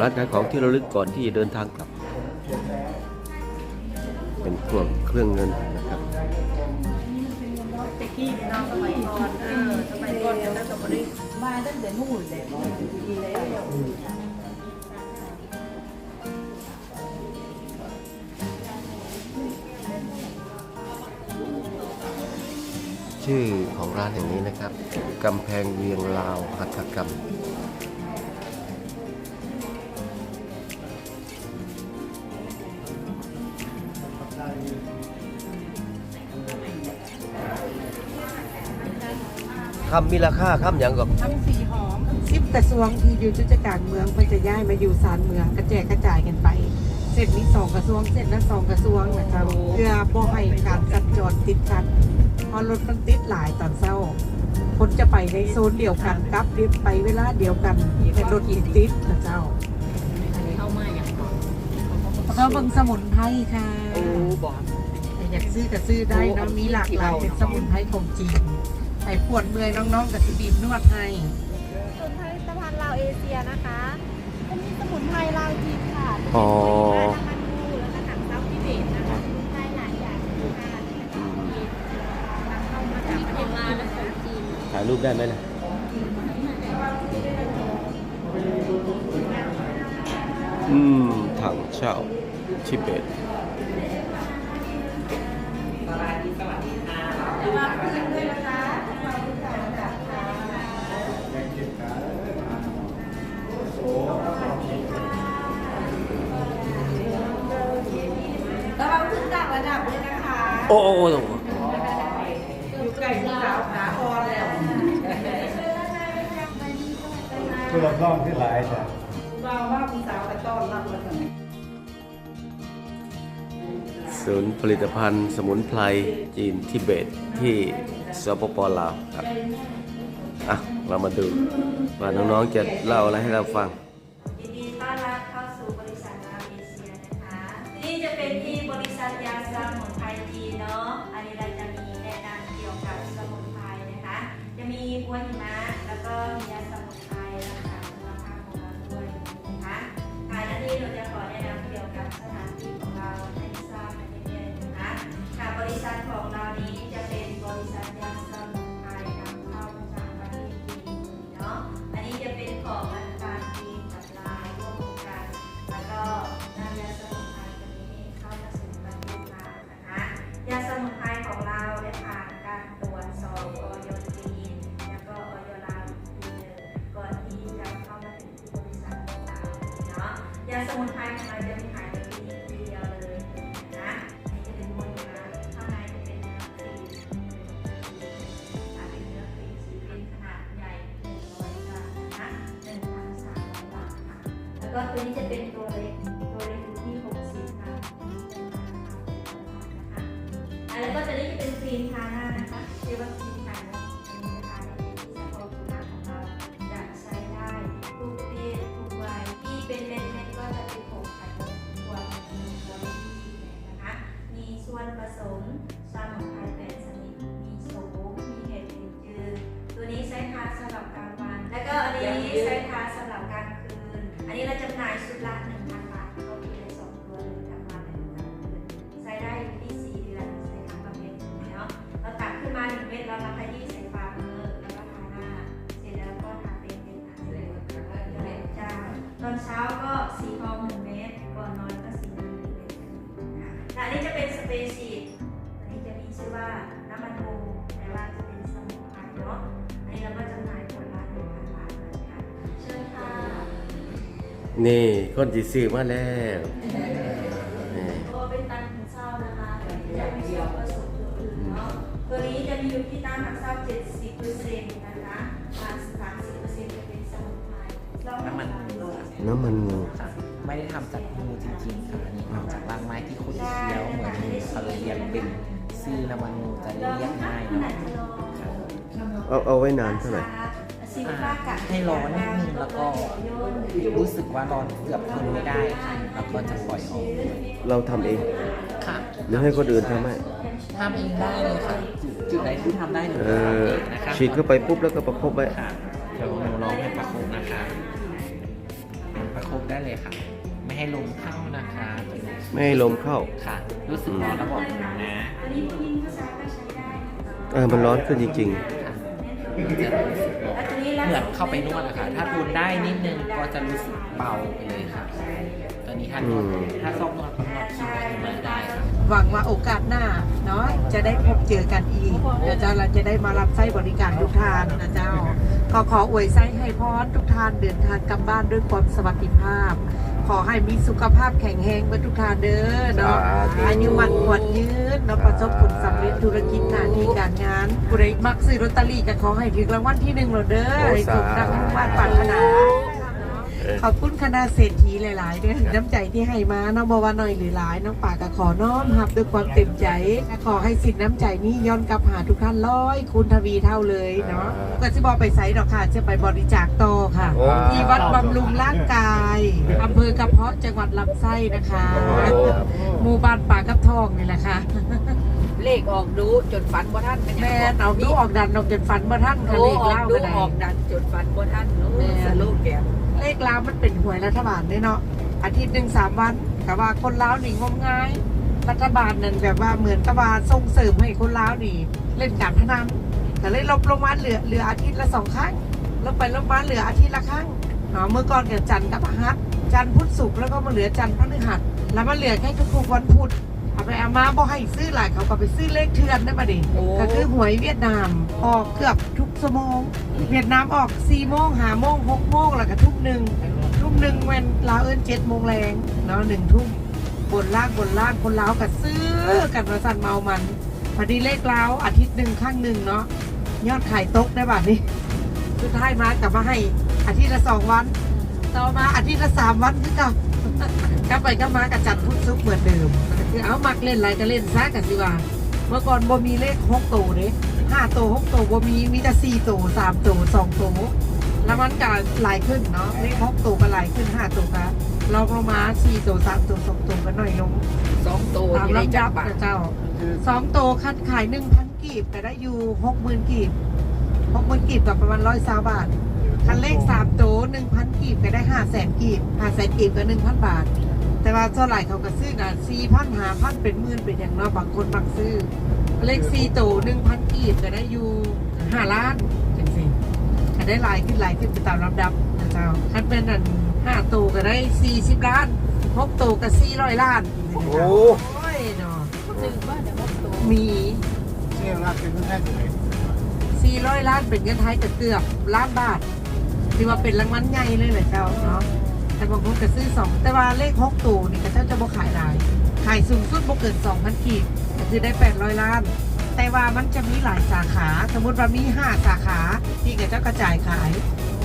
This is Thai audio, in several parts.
ร้านขายของที่ระลึกก่อนที่จะเดินทางกลับ เป็นพวกเครื่องเงินนะครับต่กี้เนี่ยเนาสมัยก่อนเออสมัยก่อนยน่าจะบ่ได้มาตั้งแต่นู่นเลยดีแล้วชื่อของร้านแห่งนี้นะครับ กำแพงเวียงลาวหัตถกรรม คำมีราคาคำอย่างกับทำสีหอมสิบกระทรวงที่อยู่จุดการเมืองเพิ่นจะย้ายมาอยู่ศาลเมืองกระแจกกระจายกันไป เสร็จมีสองกระทรวงเสร็จแล้วสองกระทรวงนะครับเพื่อบ่ให้การสัญจรติดขัดเพราะรถมันติดหลายตอนเช้าคนจะไปในโซนเดียวกันกลับเรียบไปเวลาเดียวกันแต่รถติดติดนะเจ้าเข้ามาอย่างก่อนแล้วก็เบิ่งสมุนไพรค่ะโอ้บอกอยากซื้อก็ซื้อได้เนาะมีหลากหลายเป็นสมุนไพรของจีน ไอ้ปวดเมื่อยน้องๆกับสิบีบนวดให้สมุนไพรสะพานลาวเอเชียนะคะจะมีสมุนไพรลาวจีนค่ะอ๋อน้ำมันงูแล้วก็หนังเต้าทิเบตนะคะสมุนไพรหลายอย่างค่ะนำเข้ามาจากประเทศลาวและของจีนถ่ายรูปได้ไหมนะอืมถังเช่าทิเบต ระดับด้วยนะคะโอ้โอ้โอ้อยู่ใกล้ลูกสาวขาอ่อนแล้วเพื่อน้องที่หลายจ้ะเราว่ามีสาวกระต้อนรับเลยศูนย์ผลิตภัณฑ์สมุนไพรจีนทิเบตที่สปปลาวครับ อะ เรามาดูว่าน้องๆจะเล่าอะไรให้เราฟัง ยาสมุนไพรของเราจะมีขายในที่นี้ทีเดียวเลยนะนนี้จะเป็นมวลนะข้างในจะเป็นเนื้อครีอาเป็นเนื้อครีสีเป็นขนาดใหญ่หนึ่งร้อยกรัมนะคะหนึ่งพันสามร้อยบาทค่ะแล้วก็ตัวนี้จะเป็นตัวเล็กตัวเล็กอยู่ที่หกสิบกรัมนะคะแล้วก็ตัวนี้จะเป็นครีมทาหน้านะคะชื่อว่าครีม เช้าก็สีทองหนึ่งเม็ดก่อนนอนก็สีน้ำหนึ่งเม็ดค่ะและอันนี้จะเป็นสเปซีดอันนี้จะมีชื่อว่าน้ำมันโอแต่ว่าจะเป็นสมุนไพรเนาะ อันนี้เราก็จำหน่ายขวดละหนึ่งพันบาทเหมือนกันเชิญค่ะ นี่คนจีซื้อมาแล้ว น้ำมันงูไม่ได้ทำจากงูจริงๆค่ะอันนี้ทำจากรางไม้ที่คุณเคี้ยวเหมือนงูเขาเลยเรียกเป็นซื่อน้ำมันงูจะได้เรียกง่ายเนาะค่ะเอาเอาไว้นานเท่าไหร่อ่าให้ร้อนนิดนึงแล้วก็รู้สึกว่าร้อนเกือบทนไม่ได้ค่ะแล้วก็จะปล่อยออกเราทำเอง ค่ะ หรือให้คนอื่นทำให้ทำเองได้เลยค่ะจุดไหนที่ทำได้หนูเอทำอเองนะคะฉีดเข้าไปปุ๊บแล้วก็ประคบไว้ค่ะเดี๋ยวหนูลองให้ประคบนะคะเป็นประคบ ได้เลยค่ะ ไม่ให้ลมเข้านะคะตัวนี้ไม่ให้ลมเข้า ค่ะ รู้สึกร้อนแล้วบอกหนูนะอันนี้ผู้หญิงผู้ชายก็ใช้ได้นะคะเออ มันร้อนขึ้นจริง ค่ะมันจะรู้สึกร้อนแล้วตัวนี้ล่ะเหมือนเข้าไปนวดนะคะถ้าทนได้นิดนึงก็จะรู้สึกเบาไปเลยค่ะ ตอนนี้ถ้านวดอืม ถ้าชอบนวดก็นวดคิ้วขึ้นมาได้ค่ะ หวังว่าโอกาสหน้าเนาะจะได้พบเจอกันอีกเดี๋ยวเจ้าเราจะได้มารับใช้บริการทุกทานนะเจ้า ก็ขออวยไส้ให้พรทุกทานเดินทางกลับบ้านด้วยความสวัสดิภาพ ขอให้มีสุขภาพแข็งแรงเมื่อทุกทานเด้อเนาะสาธุอายุมันขวัญยืนเนาะประสบผลสำเร็จธุรกิจหน้าที่การงานผู้ใดมักซื้อลอตเตอรี่ก็ขอให้ถึงรางวัลที่หนึ่งเราเด้อให้ถูกดังมุ่งมั่นปรารถนา ขอบคุณคณะเศรษฐีหลาย ๆ ด้วยน้ำใจที่ให้มาน้องบวาน้อยหรือหลายน้องป่าก็ขอน้อมรับด้วยความเต็มใจและขอให้สินน้ำใจนี้ย้อนกลับหาทุกท่านร้อยคูณทวีเท่าเลยเนาะก็จะบอกไปใส่ดอกค่ะ จะไปบริจาคต่อค่ะโอ้ที่วัดบำรุงร่างกายอำเภอกระเพาะจังหวัดลำไส้นะคะหมู่บ้านป่ากับทองนี่แหละค่ะเลขออกดูจนฝันบ่ท่านกันแม่นเอาดูออกดันออกจนฟันมาท่านค่ะโอ้เลขออกเล่าดูกันไหนออกดันจนฝันบ่ท่านโอ้แม่สโลแกน เลขลาวมันเป็นหวยรัฐบาลเนาะอาทิตย์หนึ่งสามวันแต่ว่าคนลาวนี่งมงาย รัฐบาลนั่นแบบว่าเหมือนกับว่าส่งเสริมให้คนลาวนี่ เล่นการพนันแต่เลยลบลงมาเหลือเหลืออาทิตย์ละสองครั้งลงไปลงมาเหลืออาทิตย์ละครั้งเนาะเมื่อก่อนเกิดจันทร์กับพฤหัสจันทร์พุธศุกร์แล้วก็มาเหลือจันทร์พฤหัสแล้วมันเหลือแค่ทุกๆวันพุธเอาไปเอามาบ่ให้ซื้อหลายเขาก็ไปซื้อเลขเทือนได้มาดิก็คือหวยเวียดนามออกเกือบทุก ชั่วโมงเวียดนามออก4โมง5โมง6โมงแล้วก็ทุ่มหนึ่งทุ่มหนึ่งเวนลาวเอิ้น7โมงแรงเนาะหนึ่งทุ่มบนล่างบนล่างคนลาวก็ซื้อกันมาสั่นเมามันพอดีเลขลาวอาทิตย์หนึ่งข้างหนึ่งเนาะยอดขายตกได้แบบนี้สุดท้ายมากลับมาให้อาทิตย์ละสองวัน ต่อมาอาทิตย์ละสามวันคือเก่ากลับไปกลับมากับจัดพุทธซุกเหมือนเดิมคือเอามักเล่นอะไรก็เล่นซะกันสิว่า เมื่อก่อนบ่มีเลขหกตัวเด้ ห้าตัวหกตัวบ่มีมีแต่สี่ตัวสามตัวสองตัวแล้วมันก็หลายขึ้นเนาะเลขหกตัวก็หลายขึ้นห้าตัวก็ลองลงมาสี่ตัวสามตัวสองตัวก็หน่อยลงสองโตตามที่ได้ลำจัดับบบาทนะเจ้าสองตัวคัดขายหนึ่งพันกีบแต่ได้อยู่หกหมื่นกีบหกหมื่นกีบกับประมาณร้อยสาบาทคันเลขสามตัวหนึ่งพันกีบก็ได้ห้าแสนกีบห้าแสนกีบก็หนึ่งพันบาท แต่ว่าเท่าไหร่เขาก็ซื้อกันสี่พันหาพันเป็นหมื่นเป็นอย่างเน้อยบางคนบางซื้อ เลขสี่ตัวหนึ่งพันกีบก็ได้อยู่ห้าล้านจริงๆก็ได้หลายขึ้นหลายขึ้นไปตามลำดับนะเจ้าคันเป็นอันห้าตัวก็ได้สี่สิบล้านหกตัวก็สี่ร้อยล้านโอ้โอ้ยเนาะซื้อว่าแต่หกโตมีเนี่ยรักเป็นคนแรกเลยสี่ร้อยล้านเป็นเงินไทยก็เกือบล้านบาทที่ว่าเป็นรางวัลใหญ่เลยแหละเจ้าเนาะแต่บางคนก็ซื้อสองแต่ว่าเลขหกตัวนี่ก็เจ้าจะบ่ขายได้ขายสูงสุดบ่เกินสองพันกีบ ก็คือได้แปดร้อยล้าน แต่ว่ามันจะมีหลายสาขา สมมติว่ามีห้าสาขาที่กับเจ้ากระจายขาย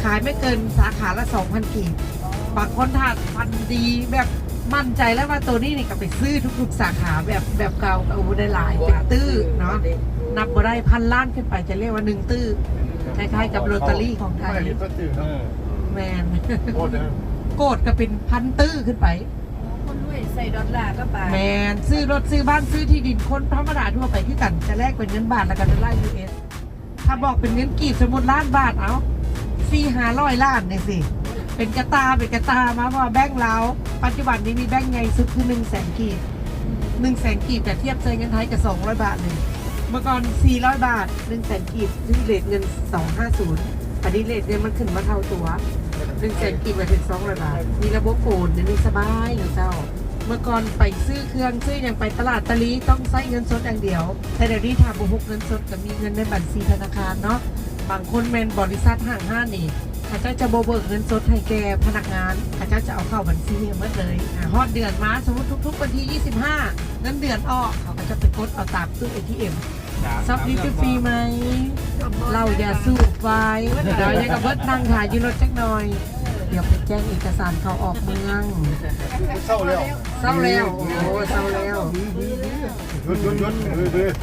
ขายไม่เกินสาขาละสองพันกีบบางคนถ้าพันดีแบบมั่นใจแล้วว่าตัวนี้นี่ก็ไปซื้อทุกๆสาขาแบบแบบเก่าก็โอ้ได้หลายเป็นตื้อเนาะนับมาได้พันล้านขึ้นไปจะเรียกว่าหนึ่งตื้อคล้ายๆกับลอตเตอรี่ของไทยไม่เห็นก็ตื่นเนาะแมนโคตรนะโกดก็เป็นพันตื้อขึ้นไปคนด้ว ยใส่ดอลลาร์ก็ไปแมนซื้อรถซื้อบ้านซื้อที่ดินคนธรรมดาทั่วไปที่กันจะแลกเป็นเงินบาทแล้วกันดอลลาร์ยูเอสถ้าบอกเป็นเงินกีบสมมติล้านบาทเอาสี่ห้าร้อยล้านเนี่ยสิ เป็นกระตาเป็นกระตามาเพราะว่าแบงก์เราปัจจุบันนี้มีแบงก์ใหญ่สุดคือหนึ่งแสนกีบหนึ่งแสนกีบแต่เทียบใช้เงินไทยกับสองร้อยบาทเลยเมื่อก่อนสี่ร้อยบาทหนึ่งแสนกีบซึ่งเรทเงินสองห้าศูนย์อันนี้เรทเงินมันขึ้นมาเท่าตัวหนึ่งแสนกีบไปถึงสองร้อยบาท มีระบบโอนเดี๋ยวนี้สบายอยู่เจ้า เมื่อก่อนไปซื้อเครื่องซื้ออย่างไปตลาดตะลีต้องใช้เงินสดอย่างเดียว แต่เดี๋ยวนี้ทาบุกเงินสดก็มีเงินในบัญชีธนาคารเนาะบางคนแมนบริษัทห้างห้านี่เขาเจ้าจะโบเบิกเงินสดให้แกพนักงานเขาเจ้าจะเอาเข้าบัญชีหมดเลยอะฮอดเดือนมาสมมติทุกๆวันที่ 25 เงินเดือนออกเขาก็จะไปกดเอาตามตู้ ATM ซับนี้จะฟรีไหม เราอย่าสู้ไว้เดี๋ยวยังกับเบิร์ดนั่งถ่ายอยืนรถจักหน่อยเดี๋ยวไปแจ้งเอกสารเขาออกเมืองเศร้าแล้วเศร้าแล้ว โอ้เศร้าแล้ว หยุดหยุดหยุดหยุด